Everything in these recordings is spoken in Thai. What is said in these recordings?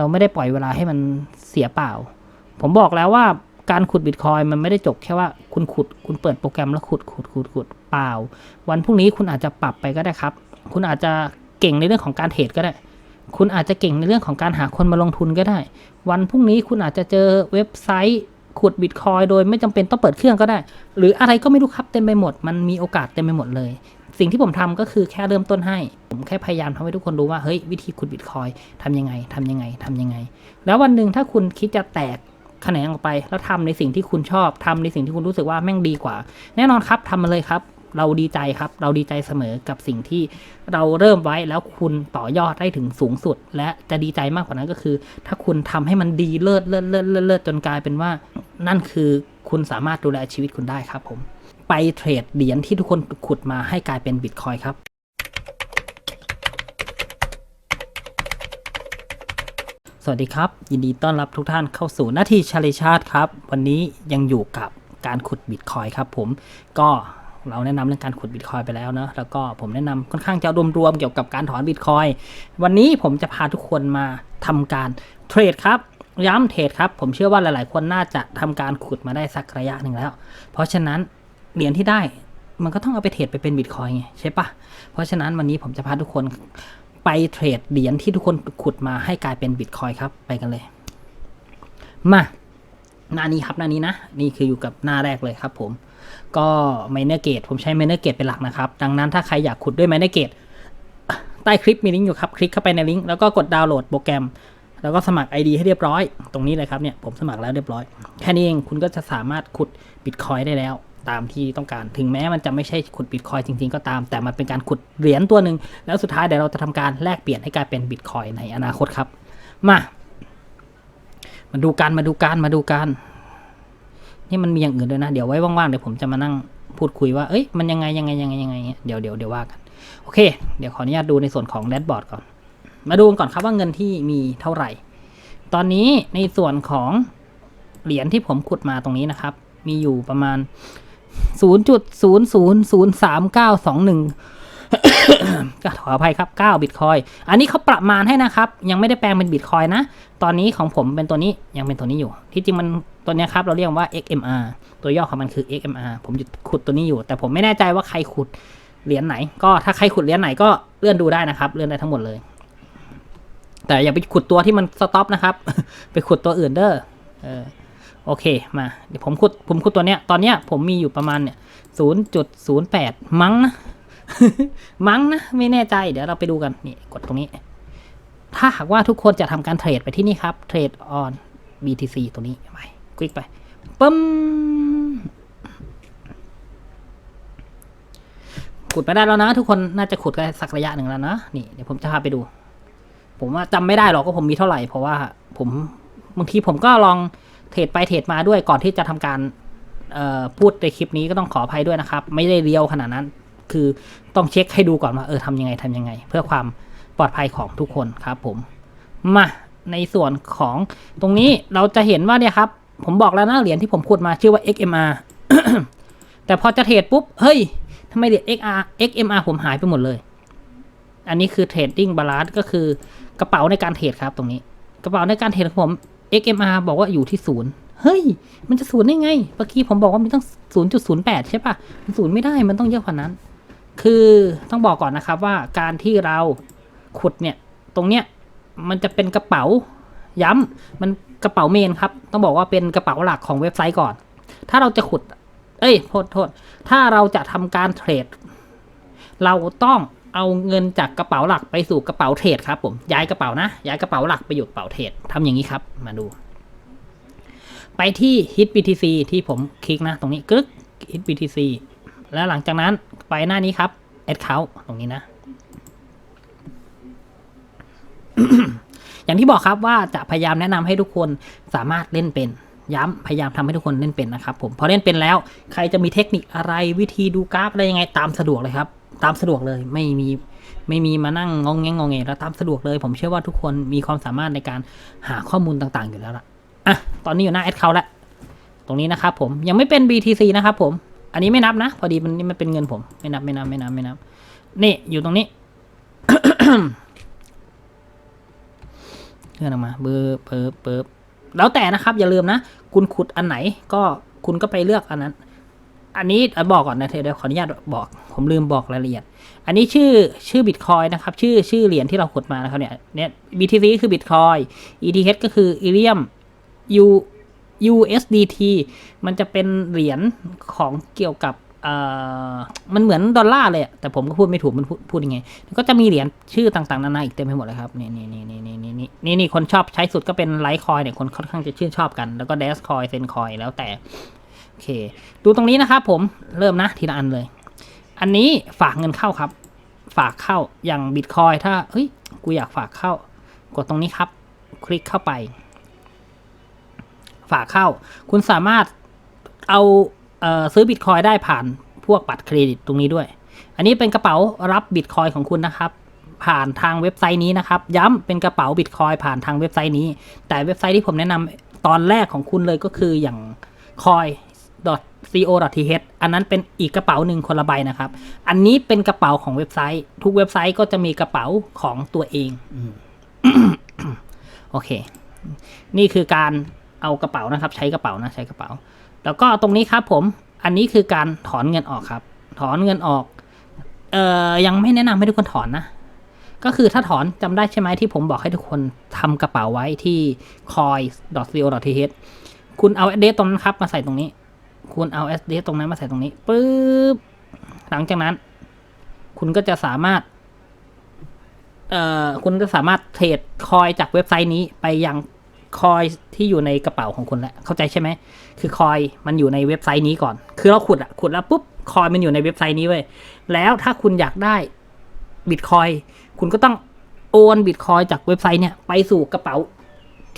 เราไม่ได้ปล่อยเวลาให้มันเสียเปล่า ผมบอกแล้วว่าการขุดบิตคอยมันไม่ได้จบแค่ว่าคุณขุด คุณเปิดโปรแกรมแล้วขุดขุดขุดขุดเปล่า วันพรุ่งนี้คุณอาจจะปรับไปก็ได้ครับ คุณอาจจะเก่งในเรื่องของการเทรดก็ได้ คุณอาจจะเก่งในเรื่องของการหาคนมาลงทุนก็ได้ วันพรุ่งนี้คุณอาจจะเจอเว็บไซต์ขุดบิตคอยโดยไม่จำเป็นต้องเปิดเครื่องก็ได้ หรืออะไรก็ไม่รู้ครับเต็มไปหมด มันมีโอกาสเต็มไปหมดเลย สิ่งที่ผมทำก็คือแค่เริ่มต้นให้ ผมแค่พยายามทำให้ทุกคนรู้ว่าเฮ้ยวิธีขุดบิตคอยทำยังไงทำยังไงทำยังไง แล้ววันหนึ่งถ้าคุณคิดจะแตกแขนงออกไป แล้วทำในสิ่งที่คุณชอบทำในสิ่งที่คุณรู้สึกว่าแม่งดีกว่า แน่นอนครับทำมาเลยครับเราดีใจครับ เราดีใจเสมอกับสิ่งที่เราเริ่มไว้แล้วคุณต่อยอดได้ถึงสูงสุด และจะดีใจมากกว่านั้นก็คือ ถ้าคุณทำให้มันดีเลิศเลิศเลิศเลิศจนกลายเป็นว่า นั่นคือคุณสามารถดูแลชีวิตคุณได้ครับผม ไปเทรดเหรียญที่ทุกคนขุดมาให้กลายเป็นบิตคอยครับสวัสดีครับ ยินดีต้อนรับทุกท่านเข้าสู่นาทีชาลิชาติครับ วันนี้ยังอยู่กับการขุดบิตคอยครับผมก็เราแนะนำเรื่องการขุดบิตคอยไปแล้วเนอะแล้วก็ผมแนะนำค่อนข้างจะรวมๆเกี่ยวกับการถอนบิตคอยวันนี้ผมจะพาทุกคนมาทำการเทรดครับย้ำเทรดครับ ผมเชื่อว่าหลายๆ คนน่าจะทำการขุดมาได้สักระยะหนึ่งแล้ว เพราะฉะนั้น เหรียญที่ได้มันก็ต้องเอาไปเทรดไปเป็นบิตคอยไงใช่ปะเพราะฉะนั้นวันนี้ผมจะพาทุกคนไปเทรดเหรียญที่ทุกคนขุดมาให้กลายเป็นบิตคอยครับไปกันเลย มาหน้านี้ครับหน้านี้นะ นี่คืออยู่กับหน้าแรกเลยครับผม ก็ไมเนอร์เกตผมใช้ไมเนอร์เกตเป็นหลักนะครับ ดังนั้นถ้าใครอยากขุดด้วยไมเนอร์เกตใต้คลิปมีลิงก์อยู่ครับ คลิกเข้าไปในลิงก์แล้วก็กดดาวน์โหลดโปรแกรม แล้วก็สมัคร ID ให้เรียบร้อย ตรงนี้เลยครับเนี่ยผมสมัครแล้วเรียบร้อย แค่นี้เองคุณก็จะสามารถขุดบิตคอยได้แล้ว ตามที่ต้องการ ถึงแม้มันจะไม่ใช่ขุดบิตคอยจริงๆก็ตาม แต่มันเป็นการขุดเหรียญตัวหนึ่งแล้วสุดท้ายเดี๋ยวเราจะทำการแลกเปลี่ยนให้กลายเป็นบิตคอยในอนาคตครับ มา มาดูกันมาดูกันมาดูกันนี่มันมีอย่างอื่นด้วยนะ เดี๋ยวไว้ว่างๆเดี๋ยวผมจะมานั่งพูดคุยว่า เอ้ย มันยังไงยังไงยังไงยังไง เดี๋ยวเดี๋ยวเดี๋ยวว่ากัน โอเค เดี๋ยวขออนุญาตดูในส่วนของแดชบอร์ดก่อน มาดูกันก่อนครับว่าเงินที่มีเท่าไหร่ ตอนนี้ในส่วนของเหรียญที่ผมขุดมาตรงนี้นะครับ มีอยู่ประมาณ 0.0003921ก็ขออภัยครับ 9 บิตคอย อันนี้เขาประมาณให้นะครับ ยังไม่ได้แปลงเป็นบิตคอยนะ ตอนนี้ของผมเป็นตัวนี้ยังเป็นตัวนี้อยู่ ที่จริงมันตัวนี้ครับ เราเรียกว่า XMR ตัวย่อของมันคือ XMR ผมจะขุดตัวนี้อยู่ แต่ผมไม่แน่ใจว่าใครขุดเหรียญไหน ก็ถ้าใครขุดเหรียญไหนก็เลื่อนดูได้นะครับ เลื่อนได้ทั้งหมดเลย แต่อย่าไปขุดตัวที่มันสต็อปนะครับ ไปขุดตัวอื่นเด้ออ โอเคมาเดี๋ยวผมขุดผมขุดตัวเนี้ยตอนเนี้ยผมมีอยู่ประมาณเนี่ยศูนย์จุดศูนย์แปดมั้งนะมั้งนะไม่แน่ใจเดี๋ยวเราไปดูกันนี่กดตรงนี้ ถ้าหากว่าทุกคนจะทำการเทรดไปที่นี่ครับเทรดออน BTC ตัวนี้ไปคลิกไปปึ้มขุดไปได้แล้วนะ ทุกคนน่าจะขุดกันสักระยะหนึ่งแล้วนะนี่เดี๋ยวผมจะพาไปดู ผมว่าจำไม่ได้หรอกว่าผมมีเท่าไหร่เพราะว่าผมบางทีผมก็ลอง เทรดไปเทรดมาด้วยก่อนที่จะทำการพูดในคลิปนี้ก็ต้องขออภัยด้วยนะครับ ไม่ได้เรียวขนาดนั้น คือต้องเช็คให้ดูก่อนว่าเออทำยังไงทำยังไง เพื่อความปลอดภัยของทุกคนครับผมมาในส่วนของตรงนี้เราจะเห็นว่าเนี่ยครับ ผมบอกแล้วนะเหรียญที่ผมขุดมาชื่อว่า XMR แต่พอจะเทรดปุ๊บ เฮ้ยทำไมเหรียญ XR XMR ผมหายไปหมดเลย อันนี้คือ trading balance ก็คือกระเป๋าในการเทรดครับตรงนี้ กระเป๋าในการเทรดของผม XMR บอกว่าอยู่ที่ศูนย์เฮ้ย มันจะศูนย์ได้ไง เมื่อกี้ผมบอกว่ามันต้อง 0.08 ใช่ปะมันศูนย์ไม่ได้ มันต้องเยอะกว่านั้น คือต้องบอกก่อนนะครับว่าการที่เราขุดเนี่ย ตรงเนี้ย มันจะเป็นกระเป๋า ย้ำมันกระเป๋าเมนครับ ต้องบอกว่าเป็นกระเป๋าหลักของเว็บไซต์ก่อน ถ้าเราจะขุด เอ้ย โทษโทษ ถ้าเราจะทำการเทรด เราต้อง เอาเงินจากกระเป๋าหลักไปสู่กระเป๋าเทรดครับผมย้ายกระเป๋านะ ย้ายกระเป๋าหลักไปอยู่กระเป๋าเทรดทำอย่างนี้ครับ มาดู ไปที่ hit BTC ที่ผมคลิกนะ ตรงนี้กึ๊ก hit BTC แล้วหลังจากนั้นไปหน้านี้ครับ account ตรงนี้นะ อย่างที่บอกครับว่าจะพยายามแนะนำให้ทุกคนสามารถเล่นเป็นย้ำพยายามทำให้ทุกคนเล่นเป็นนะครับผมพอเล่นเป็นแล้ว ใครจะมีเทคนิคอะไรวิธีดูกราฟอะไรยังไงตามสะดวกเลยครับ ตามสะดวกเลยไม่มีไม่มีมานั่งงองแงงงองเงแล้วตามสะดวกเลย ผมเชื่อว่าทุกคนมีความสามารถในการหาข้อมูลต่างๆอยู่แล้วล่ะอะตอนนี้อยู่หน้าแอดเขาแล้วตรงนี้นะครับผมยังไม่เป็น BTC นะครับผม อันนี้ไม่นับนะ พอดีมันนี่มันเป็นเงินผมไม่นับไม่นับไม่นับไม่นับนี่อยู่ตรงนี้เลื่อนออกมาเบอร์เปิบเปิบแล้วแต่นะครับ อย่าลืมนะ คุณขุดอันไหนก็คุณก็ไปเลือกอันนั้น อันนี้บอกก่อนนะเธอเดี๋ยวขออนุญาตบอก ผมลืมบอกรายละเอียด อันนี้ชื่อชื่อบิตคอยนะครับ ชื่อชื่อเหรียญที่เราขุดมานะครับเนี่ยเนี่ย BTC คือบิตคอย ETH ก็คือ Ethereum U USDT มันจะเป็นเหรียญของเกี่ยวกับเออมันเหมือนดอลลาร์เลยแต่ผมก็พูดไม่ถูกมันพูดยังไง ก็จะมีเหรียญชื่อต่างๆนานาอีกเต็มไปหมดเลยครับนี่นี่นี่นี่นี่นี่นี่นี่นี่คนชอบใช้สุดก็เป็นไลท์คอยเนี่ยคนค่อนข้างจะชื่นชอบกัน แล้วก็เดสคอยเซนคอยแล้วแต่ เค ดูตรงนี้นะครับผมเริ่มนะทีละอันเลย อันนี้ฝากเงินเข้าครับ ฝากเข้าอย่างบิตคอยถ้าเฮ้ยกูอยากฝากเข้า กดตรงนี้ครับ คลิกเข้าไป ฝากเข้า คุณสามารถเอาเออซื้อบิตคอยได้ผ่านพวกบัตรเครดิตตรงนี้ด้วย อันนี้เป็นกระเป๋ารับบิตคอยของคุณนะครับผ่านทางเว็บไซต์นี้นะครับ ย้ำเป็นกระเป๋าบิตคอยผ่านทางเว็บไซต์นี้ แต่เว็บไซต์ที่ผมแนะนำตอนแรกของคุณเลยก็คืออย่าง coin.co.th อั นนั้นเป็นอีกกระเป๋าหนึ่งคนละใบนะครับ อันนี้เป็นกระเป๋าของเว็บไซต์ ทุกเว็บไซต์ก็จะมีกระเป๋าของตัวเองอืมโอเค นี่คือการเอากระเป๋านะครับ ใช้กระเป๋านะใช้กระเป๋า แล้วก็ตรงนี้ครับผม อันนี้คือการถอนเงินออกครับ ถอนเงินออก เอ่อยังไม่แนะนำให้ทุกคนถอนนะ ก็คือถ้าถอนจำได้ใช่ไหมที่ผมบอกให้ทุกคนทำกระเป๋าไว้ที่ coin.co.th คุณเอา address ตรงนั้นครับมาใส่ตรงนี้ คุณเอา address ตรงนั้นมาใส่ตรงนี้ปึ๊บหลังจากนั้น คุณก็จะสามารถ เอ่อ คุณจะสามารถเทรดคอยจากเว็บไซต์นี้ไปยังคอยที่อยู่ในกระเป๋าของคุณแล้วเข้าใจใช่ไหม คือคอยมันอยู่ในเว็บไซต์นี้ก่อน คือเราขุดอะขุดแล้วปุ๊บคอยมันอยู่ในเว็บไซต์นี้เว้ย แล้วถ้าคุณอยากได้บิตคอยคุณก็ต้องโอนบิตคอยจากเว็บไซต์เนี่ยไปสู่กระเป๋า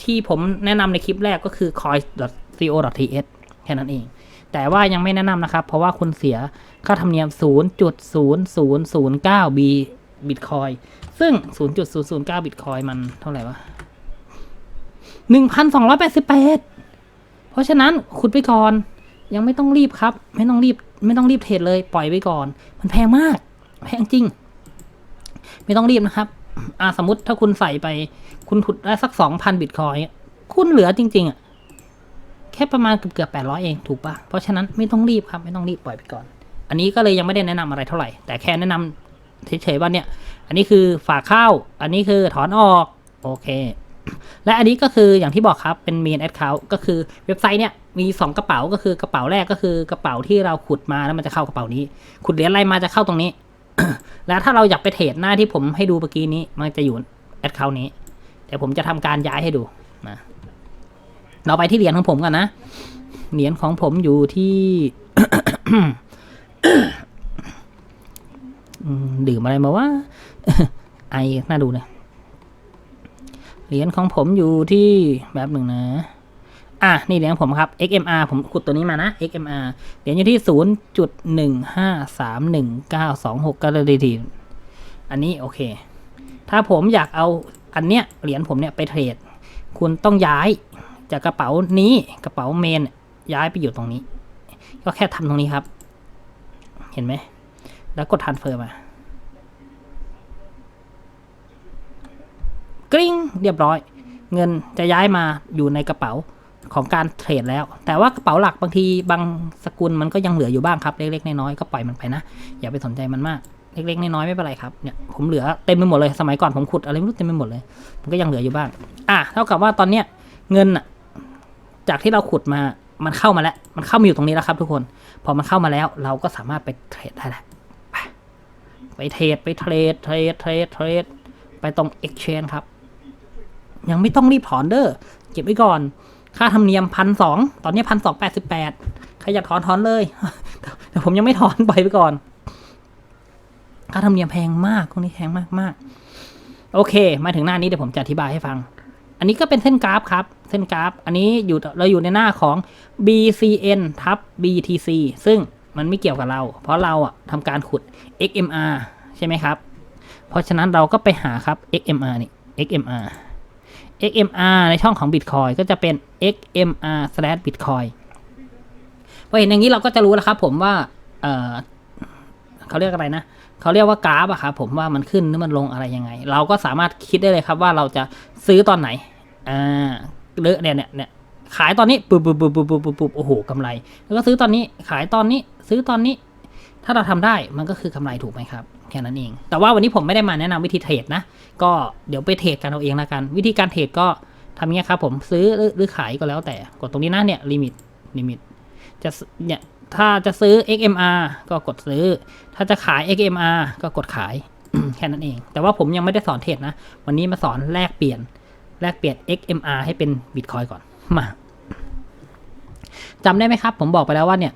ที่ผมแนะนำในคลิปแรกก็คือ coin.co.th แค่นั้นเอง แต่ว่ายังไม่แนะนำนะครับ เพราะว่าคุณเสียค่าธรรมเนียม 0.0009 b บิตคอยซึ่ง 0.009 บิตคอยมันเท่าไหร่วะ 1,288 เพราะฉะนั้นขุดไปก่อน ยังไม่ต้องรีบครับ ไม่ต้องรีบ ไม่ต้องรีบเทรดเลย ปล่อยไปก่อน มันแพงมาก แพงจริง ไม่ต้องรีบนะครับ อ่าสมมติถ้าคุณใส่ไป คุณขุดได้สักสองพันบิตคอย คุณเหลือจริง ๆอะ แค่ประมาณเกือบเกือบแปดร้อยเองถูกปะเพราะฉะนั้นไม่ต้องรีบครับไม่ต้องรีบปล่อยไปก่อน อันนี้ก็เลยยังไม่ได้แนะนำอะไรเท่าไหร่ แต่แค่แนะนำเฉยๆว่าเนี่ย อันนี้คือฝากเข้า อันนี้คือถอนออก โอเค และอันนี้ก็คืออย่างที่บอกครับเป็น main account ก็คือเว็บไซต์เนี่ยมี 2 กระเป๋าก็คือกระเป๋าแรกก็คือกระเป๋าที่เราขุดมาแล้วมันจะเข้ากระเป๋านี้ ขุดเหรียญอะไรมาจะเข้าตรงนี้ แล้วถ้าเราอยากไปเทรดหน้าที่ผมให้ดูเมื่อกี้นี้ มันจะอยู่ account นี้ แต่ผมจะทำการย้ายให้ดูนะ เราไปที่เหรียญของผมกันนะ เหรียญของผมอยู่ที่ดื่มอะไรมาว่าไอน่าดูเลยเหรียญของผมอยู่ที่แบบหนึ่งนะ อะ นี่เหรียญผมครับ XMR ผมขุดตัวนี้มานะ XMR เหรียญอยู่ที่0.1531926ก็เลยดีอันนี้โอเค ถ้าผมอยากเอาอันเนี้ยเหรียญผมเนี่ยไปเทรด คุณต้องย้าย จากกระเป๋านี้กระเป๋าเมนย้ายไปอยู่ตรงนี้ ก็แค่ทำตรงนี้ครับ เห็นไหม แล้วกด transfer มากริ้งเรียบร้อย เงินจะย้ายมาอยู่ในกระเป๋าของการเทรดแล้ว แต่ว่ากระเป๋าหลักบางทีบางสกุลมันก็ยังเหลืออยู่บ้างครับเล็กๆน้อยๆก็ปล่อยมันไปนะ อย่าไปสนใจมันมากเล็กๆน้อยๆไม่เป็นไรครับเนี่ยผมเหลือเต็มไปหมดเลยสมัยก่อนผมขุดอะไรไม่รู้เต็มไปหมดเลย มันก็ยังเหลืออยู่บ้าง อะเท่ากับว่าตอนเนี้ยเงินอะ จากที่เราขุดมา มันเข้ามาแล้ว มันเข้ามาอยู่ตรงนี้แล้วครับทุกคน พอมันเข้ามาแล้ว เราก็สามารถไปเทรดได้แล้วไปเทรดไปเทรดเทรดเทรดเทรดไปตรง exchange ครับ ยังไม่ต้องรีบถอนเด้อ เก็บไว้ก่อน ค่าธรรมเนียมพันสอง ตอนนี้พันสองแปดสิบแปดใครอยากถอนถอนเลย แต่ผมยังไม่ถอนปล่อยไปก่อน ค่าธรรมเนียมแพงมากตรงนี้แพงมากมากๆโอเค มาถึงหน้านี้เดี๋ยวผมจะอธิบายให้ฟัง อันนี้ก็เป็นเส้นกราฟครับ เส้นกราฟ อันนี้อยู่เราอยู่ในหน้าของ BCN ทับ BTC ซึ่งมันไม่เกี่ยวกับเรา เพราะเราอะทำการขุด XMR ใช่ไหมครับ เพราะฉะนั้นเราก็ไปหาครับ XMR นี่ XMR XMR ในช่องของ Bitcoin ก็จะเป็น XMR slash Bitcoin พอเห็นอย่างนี้เราก็จะรู้แล้วครับผมว่าเออเขาเรียกอะไรนะเขาเรียกว่ากราฟอะครับผมว่ามันขึ้นหรือมันลงอะไรยังไง เราก็สามารถคิดได้เลยครับว่าเราจะซื้อตอนไหน อ่าเลอะเนี่ยเนี่ยเนี่ยขายตอนนี้ปุ๊บปุ๊บปุ๊บปุ๊บปุ๊บปุ๊บปุบโอ้โหกำไร แล้วก็ซื้อตอนนี้ขายตอนนี้ซื้อตอนนี้ ถ้าเราทำได้มันก็คือกำไรถูกไหมครับแค่นั้นเอง แต่ว่าวันนี้ผมไม่ได้มาแนะนำวิธีเทรดนะ ก็เดี๋ยวไปเทรดกันเอาเองละกัน วิธีการเทรดก็ทำงเงี้ยครับผมซื้อหรือขายก็แล้วแต่กดตรงนี้นะเนี่ยลิมิตลิมิตจะเนี่ยถ้าจะซื้อ XMR ก็กดซื้อ ถ้าจะขาย XMR ก็กดขายแค่นั้นเอง แต่ว่าผมยังไม่ได้สอนเทรดนะ วันนี้มาสอนแลกเปลี่ยน แลกเปลี่ยน XMR ให้เป็น Bitcoin ก่อนมาจำได้ไหมครับ ผมบอกไปแล้วว่าเนี่ย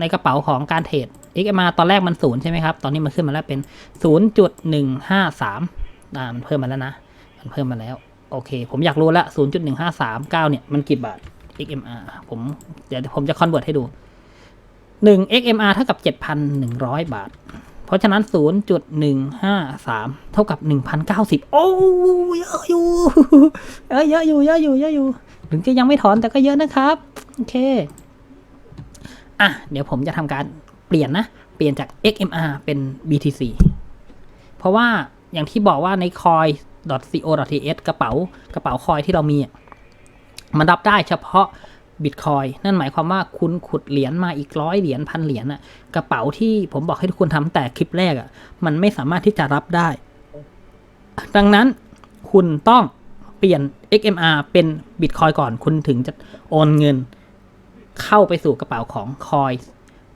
ในกระเป๋าของการเทรด XMR ตอนแรกมันศูนย์ใช่ไหมครับ ตอนนี้มันขึ้นมาแล้วเป็น 0.153อ่ามันเพิ่มมาแล้วนะ มันเพิ่มมาแล้ว โอเค ผมอยากรู้ละ 0.1539 เนี่ย มันกี่บาท XMR ผมเดี๋ยวผมจะคอนเวิร์ตให้ดู 1 XMR เท่ากับ 7,100 บาท ราะฉะนั้น 0.153 เท่ากับ 1,090 โอ้เยอะอยู่เออเยอะอยู่เยอะอยู่เยอะอยู่ ถึงจะยังไม่ถอนแต่ก็เยอะนะครับ โอเค อะ เดี๋ยวผมจะทำการเปลี่ยนนะ เปลี่ยนจาก XMR เป็น BTC เพราะว่าอย่างที่บอกว่าใน coin.co.th กระเป๋ากระเป๋าคอยที่เรามี มันรับได้เฉพาะ Bitcoin นั่นหมายความว่าคุณขุดเหรียญมาอีกร้อยเหรียญพันเหรียญอะกระเป๋าที่ผมบอกให้ทุกคนทำแต่คลิปแรกอะมันไม่สามารถที่จะรับได้ ดังนั้นคุณต้องเปลี่ยน XMR เป็น Bitcoin ก่อนคุณถึงจะโอนเงิน เข้าไปสู่กระเป๋าของคอย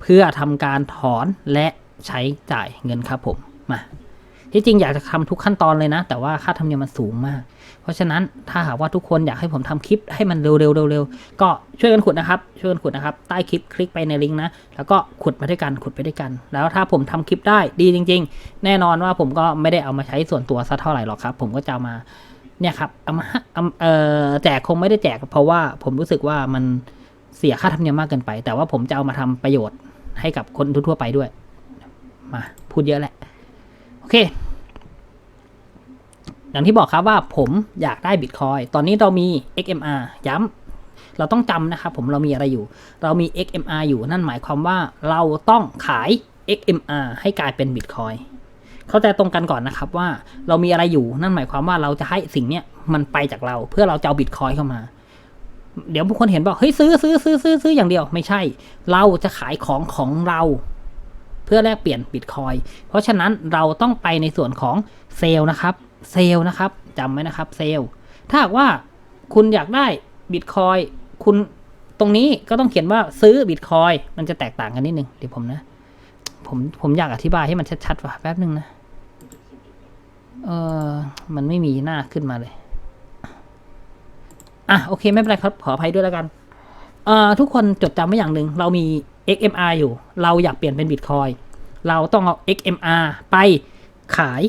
เพื่อทำการถอนและใช้จ่ายเงินครับผมมา ที่จริงอยากจะทำทุกขั้นตอนเลยนะ แต่ว่าค่าธรรมเนียมมันสูงมาก เพราะฉะนั้นถ้าหากว่าทุกคนอยากให้ผมทำคลิปให้มันเร็วๆเร็วๆก็ช่วยกันขุดนะครับ ช่วยกันขุดนะครับ ใต้คลิปคลิกไปในลิงก์นะ แล้วก็ขุดไปด้วยกันขุดไปด้วยกัน แล้วถ้าผมทำคลิปได้ดีจริง ๆ แน่นอนว่าผมก็ไม่ได้เอามาใช้ส่วนตัวสักเท่าไหร่หรอกครับ ผมก็จะามาเนี่ยครับเอามาเอาเอแจกคงไม่ได้แจก เพราะว่าผมรู้สึกว่ามันเสียค่าธรรมเนียมมากเกินไป แต่ว่าผมจะเอามาทำประโยชน์ให้กับคนทั่วไปด้วย มาพูดเยอะแหละ อเค อย่างที่บอกครับว่าผมอยากได้บิตคอยตอนนี้เรามี XMR ย้ำ เราต้องจำนะครับผมเรามีอะไรอยู่ เรามี XMR อยู่นั่นหมายความว่าเราต้องขาย XMR ให้กลายเป็นบิตคอยเข้าใจตรงกันก่อนนะครับว่าเรามีอะไรอยู่นั่นหมายความว่าเราจะให้สิ่งเนี้ยมันไปจากเราเพื่อเราจะเอาบิตคอยเข้ามา เดี๋ยวบางคนเห็นบอกเฮ้ยซื้อซื้อซื้อซื้อซื้ออย่างเดียวไม่ใช่ เราจะขายของของเรา เพื่อแลกเปลี่ยนบิตคอยเพราะฉะนั้นเราต้องไปในส่วนของเซลล์นะครับ เซลล์นะครับจำไว้นะครับเซลล์ ถ้าหากว่าคุณอยากได้บิตคอยคุณตรงนี้ก็ต้องเขียนว่าซื้อบิตคอยมันจะแตกต่างกันนิดนึงเดี๋ยวผมนะ ผมผมอยากอธิบายให้มันชัดๆว่ะแป๊บนึงนะ เออมันไม่มีหน้าขึ้นมาเลย อะโอเคไม่เป็นไรครับขออภัยด้วยแล้วกันเอ่อทุกคนจดจำไว้อย่างหนึ่งเรามี XMR อยู่ เราอยากเปลี่ยนเป็นบิตคอยเราต้องเอา XMR ไปขาย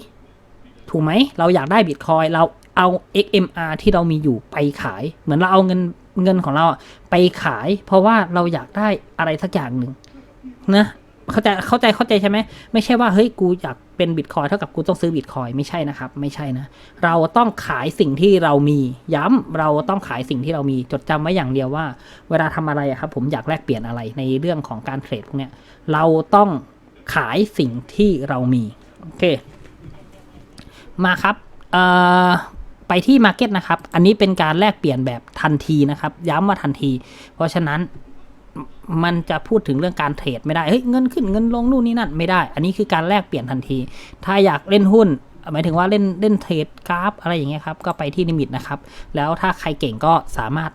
ถูกไหม เราอยากได้บิตคอยเราเอา XMR ที่เรามีอยู่ไปขาย เหมือนเราเอาเงินเงินของเราไปขาย เพราะว่าเราอยากได้อะไรสักอย่างหนึ่งนะเข้าใจเข้าใจเข้าใจใช่ไหมไม่ใช่ว่าเฮ้ยกูอยาก เป็นบิตคอยเท่ากับกูต้องซื้อบิตคอยไม่ใช่นะครับ ไม่ใช่นะ เราต้องขายสิ่งที่เรามี ย้ำเราต้องขายสิ่งที่เรามีจดจำไว้อย่างเดียวว่า เวลาทำอะไรครับ ผมอยากแลกเปลี่ยนอะไรในเรื่องของการเทรดพวกเนี้ยเราต้องขายสิ่งที่เรามีโอเค มาครับเอ่อไปที่ Market นะครับ อันนี้เป็นการแลกเปลี่ยนแบบทันทีนะครับ ย้ำว่าทันที เพราะฉะนั้น มันจะพูดถึงเรื่องการเทรดไม่ได้ เฮ้ยเงินขึ้นเงินลงนู่นนี่นั่นไม่ได้ อันนี้คือการแลกเปลี่ยนทันที ถ้าอยากเล่นหุ้นหมายถึงว่าเล่นเล่นเทรดกราฟอะไรอย่างเงี้ยครับก็ไปที่ลิมิตนะครับ แล้วถ้าใครเก่งก็สามารถ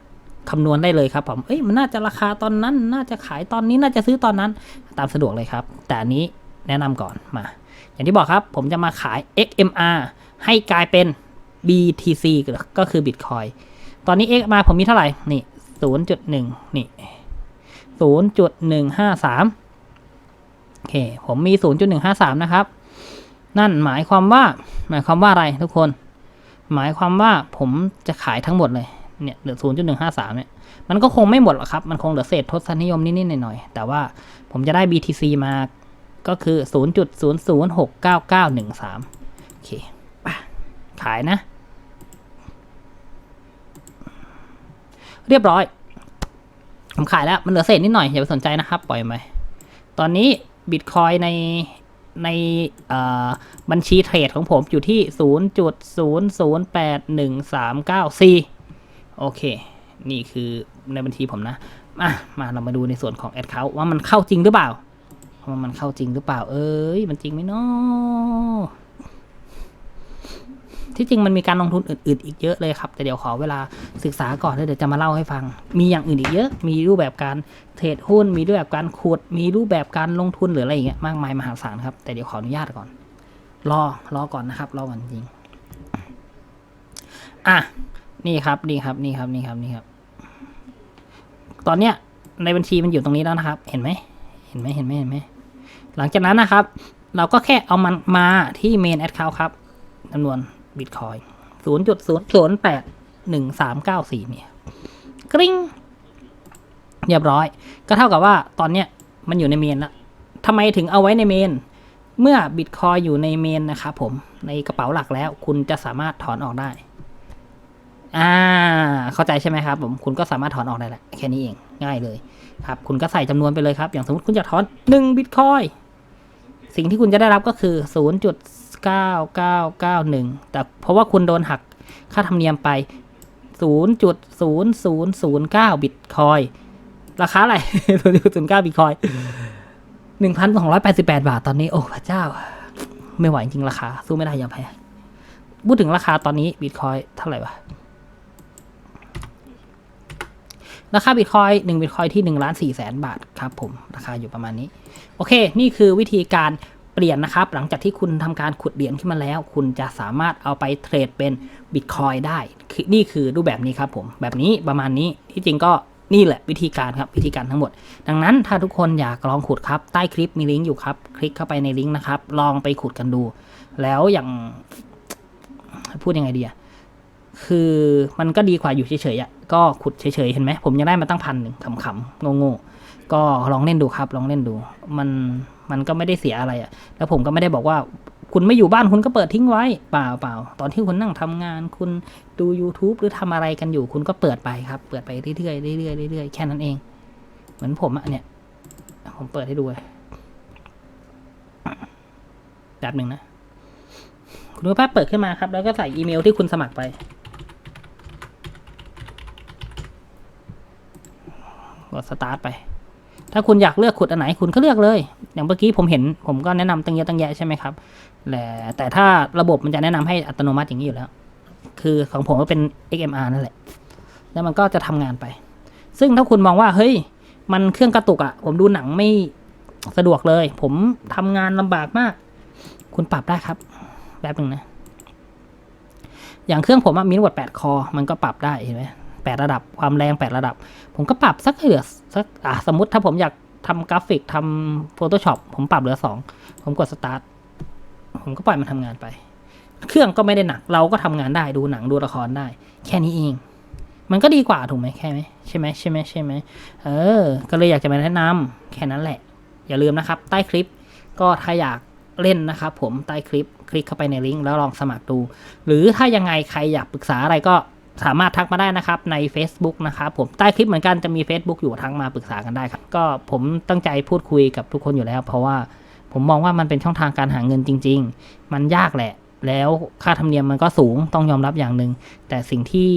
คำนวณได้เลยครับผม เอ้ยมันน่าจะราคาตอนนั้น น่าจะขายตอนนี้น่าจะซื้อตอนนั้นตามสะดวกเลยครับ แต่อันนี้แนะนำก่อนมา อย่างที่บอกครับ ผมจะมาขาย XMR ให้กลายเป็น BTC ก็คือ Bitcoin ตอนนี้ XMR ผมมีเท่าไหร่ นี่ 0.1 นี่ ศูนย์จุดหนึ่งห้าสามโอเค ผมมีศูนย์จุดหนึ่งห้าสามนะครับ นั่นหมายความว่า หมายความว่าอะไรทุกคน หมายความว่าผมจะขายทั้งหมดเลย เนี่ย เหลือศูนย์จุดหนึ่งห้าสามเนี่ย มันก็คงไม่หมดหรอกครับ มันคงเหลือเศษทศนิยมนิดๆหน่อยๆ แต่ว่าผมจะได้ BTC มาก็คือศูนย์จุดศูนย์ศูนย์หกเก้าเก้าหนึ่งสามโอเคไปขายนะ เรียบร้อย ผมขายแล้ว มันเหลือเศษนิดหน่อย อย่าไปสนใจนะครับ ปล่อยไปตอนนี้บิตคอยในในบัญชีเทรดของผมอยู่ที่ 0.008139โอเค นี่คือในบัญชีผมนะ มามาเรามาดูในส่วนของแอดเขาว่ามันเข้าจริงหรือเปล่าว่ามันเข้าจริงหรือเปล่า เอ้ย มันจริงไหมเนาะ ที่จริงมันมีการลงทุนอื่นๆ อีกเยอะเลยครับ แต่เดี๋ยวขอเวลาศึกษาก่อนแล้วเดี๋ยวจะมาเล่าให้ฟัง มีอย่างอื่นอีกเยอะ มีรูปแบบการเทรดหุ้น มีรูปแบบการขุด มีรูปแบบการลงทุนหรืออะไรอย่างเงี้ยมากมายมหาศาลครับ แต่เดี๋ยวขออนุญาตก่อน รอ รอก่อนนะครับ รอก่อนจริง อะ นี่ครับ นี่ครับ นี่ครับ นี่ครับ นี่ครับ ตอนเนี้ยในบัญชีมันอยู่ตรงนี้แล้วนะครับ เห็นไหม เห็นไหมเห็นไหมเห็นไหม หลังจากนั้นนะครับ เราก็แค่เอามันมาที่เมนแอดเคาครับจำนวน บิตคอยศูนย์จุดศูนย์ศูนย์แปดหนึ่งสามเก้าสี่เนี่ย กริ้งเรียบร้อย ก็เท่ากับว่าตอนเนี้ยมันอยู่ในเมนแล้วทำไมถึงเอาไว้ในเมน เมื่อบิตคอยอยู่ในเมนนะครับผม ในกระเป๋าหลักแล้ว คุณจะสามารถถอนออกได้ อ่า เข้าใจใช่ไหมครับ ผม คุณก็สามารถถอนออกได้แหละ แค่นี้เอง ง่ายเลย ครับ คุณก็ใส่จำนวนไปเลยครับ อย่างสมมติคุณจะถอนหนึ่งบิตคอย สิ่งที่คุณจะได้รับก็คือ 0.9991 แต่เพราะว่าคุณโดนหักค่าธรรมเนียมไป 0.0009 บิตคอย ราคาอะไร 0.09 บิตคอย 1,288 บาทตอนนี้ โอ้พระเจ้า ไม่ไหวจริงราคา สู้ไม่ได้ยังแพ้พูดถึงราคาตอนนี้บิตคอยเท่าไหร่วะราคาบิตคอยหนึ่งบิตคอยที่หนึ่งล้านสี่แสนบาทครับผม ราคาอยู่ประมาณนี้ โอเค นี่คือวิธีการ เปลี่ยนนะครับ หลังจากที่คุณทำการขุดเหรียญขึ้นมาแล้ว คุณจะสามารถเอาไปเทรดเป็นบิตคอยได้คือนี่คือรูปแบบนี้ครับผม แบบนี้ประมาณนี้ที่จริงก็นี่แหละวิธีการครับวิธีการทั้งหมด ดังนั้นถ้าทุกคนอยากลองขุดครับ ใต้คลิปมีลิงก์อยู่ครับ คลิกเข้าไปในลิงก์นะครับ ลองไปขุดกันดู แล้วอย่างพูดยังไงดีอะคือมันก็ดีกว่าอยู่เฉยๆอะก็ขุดเฉยๆเห็นไหมผมยังได้มาตั้งพันหนึ่งขำๆโง่ๆ ก็ลองเล่นดูครับ ลองเล่นดู มันมันก็ไม่ได้เสียอะไรอะแล้วผมก็ไม่ได้บอกว่า คุณไม่อยู่บ้านคุณก็เปิดทิ้งไว้เปล่าเปล่าตอนที่คุณนั่งทำงาน คุณดู YouTube หรือทำอะไรกันอยู่ คุณก็เปิดไปครับ เปิดไปเรื่อยๆเรื่อยๆเรื่อยๆแค่นั้นเอง เหมือนผมอะเนี่ย ผมเปิดให้ดูเลยแบบหนึ่งนะคุณก็แป๊บเปิดขึ้นมาครับ แล้วก็ใส่อีเมลที่คุณสมัครไป กดสตาร์ทไป ถ้าคุณอยากเลือกขุดอันไหนคุณก็เลือกเลย อย่างเมื่อกี้ผมเห็นผมก็แนะนำตั้งเยอะตั้งแยะใช่ไหมครับแต่แต่ถ้าระบบมันจะแนะนำให้อัตโนมัติอย่างนี้อยู่แล้ว คือของผมก็เป็น XMR นั่นแหละ แล้วมันก็จะทำงานไป ซึ่งถ้าคุณมองว่าเฮ้ย มันเครื่องกระตุกอะ่ะ ผมดูหนังไม่สะดวกเลย ผมทำงานลำบากมาก คุณปรับได้ครับแบบหนึ่งนะ อย่างเครื่องผมมีทั้งหมดแปดคอ มันก็ปรับได้เห็นไหม แปดระดับ ความแรงแปดระดับ ผมก็ปรับสักเหลือสักอะสมมติถ้าผมอยากทำกราฟิกทำ Photoshop ผมปรับเหลือสองผมกดสตาร์ทผมก็ปล่อยมันทำงานไป เครื่องก็ไม่ได้หนัก เราก็ทำงานได้ดูหนังดูละครได้ แค่นี้เอง มันก็ดีกว่าถูกไหมแค่ไหมใช่ไหมใช่ไหมใช่ไหมเออ ก็เลยอยากจะมาแนะนำแค่นั้นแหละ อย่าลืมนะครับ ใต้คลิปก็ถ้าอยากเล่นนะครับผมใต้คลิปคลิกเข้าไปในลิงก์แล้วลองสมัครดู หรือถ้ายังไงใครอยากปรึกษาอะไรก็ สามารถทักมาได้นะครับใน Facebook นะครับผมใต้คลิปเหมือนกันจะมี Facebook อยู่ทักมาปรึกษากันได้ครับ ก็ผมตั้งใจพูดคุยกับทุกคนอยู่แล้ว เพราะว่าผมมองว่ามันเป็นช่องทางการหาเงินจริง ๆ มันยากแหละ แล้วค่าธรรมเนียมมันก็สูงต้องยอมรับอย่างหนึ่งแต่สิ่งที่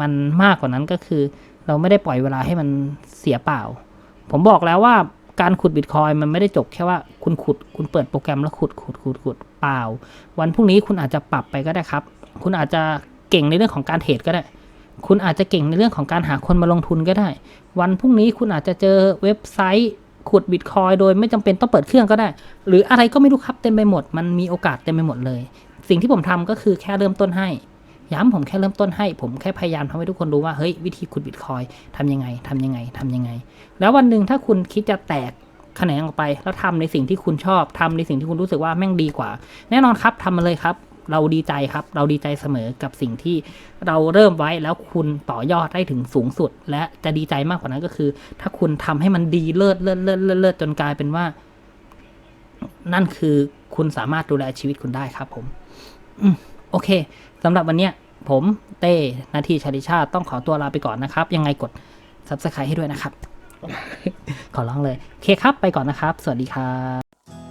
มันมากกว่านั้นก็คือ เราไม่ได้ปล่อยเวลาให้มันเสียเปล่า ผมบอกแล้วว่าการขุดบิตคอยมันไม่ได้จบแค่ว่าคุณขุด คุณเปิดโปรแกรมแล้วขุดขุดขุดขุดเปล่า วันพรุ่งนี้คุณอาจจะปรับไปก็ได้ครับ คุณอาจจะ เก่งในเรื่องของการเทรดก็ได้ คุณอาจจะเก่งในเรื่องของการหาคนมาลงทุนก็ได้ วันพรุ่งนี้คุณอาจจะเจอเว็บไซต์ขุดบิตคอยโดยไม่จำเป็นต้องเปิดเครื่องก็ได้ หรืออะไรก็ไม่รู้ครับเต็มไปหมด มันมีโอกาสเต็มไปหมดเลย สิ่งที่ผมทำก็คือแค่เริ่มต้นให้ ย้ำผมแค่เริ่มต้นให้ ผมแค่พยายามทำให้ทุกคนรู้ว่าเฮ้ยวิธีขุดบิตคอยทำยังไงทำยังไงทำยังไง แล้ววันหนึ่งถ้าคุณคิดจะแตกแขนงออกไป แล้วทำในสิ่งที่คุณชอบทำในสิ่งที่คุณรู้สึกว่าแม่งดีกว่า แน่นอนครับทำมาเลยครับ เราดีใจครับ เราดีใจเสมอกับสิ่งที่เราเริ่มไว้แล้วคุณต่อยอดได้ถึงสูงสุด และจะดีใจมากกว่านั้นก็คือ ถ้าคุณทำให้มันดีเลิศเลิศเลิศเลิศเลิศจนกลายเป็นว่า นั่นคือคุณสามารถดูแลชีวิตคุณได้ครับ ผมอืมโอเคสำหรับวันเนี้ยผมเต้นาทีชาติชาต้องขอตัวลาไปก่อนนะครับ ยังไงกด subscribe ให้ด้วยนะครับ ขอร้องเลยโอเคครับไปก่อนนะครับ สวัสดีครับ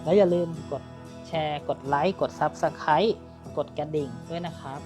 แล้วอย่าลืมกดแชร์ กดไลค์ กด Subscribe กดกระดิ่งด้วยนะครับ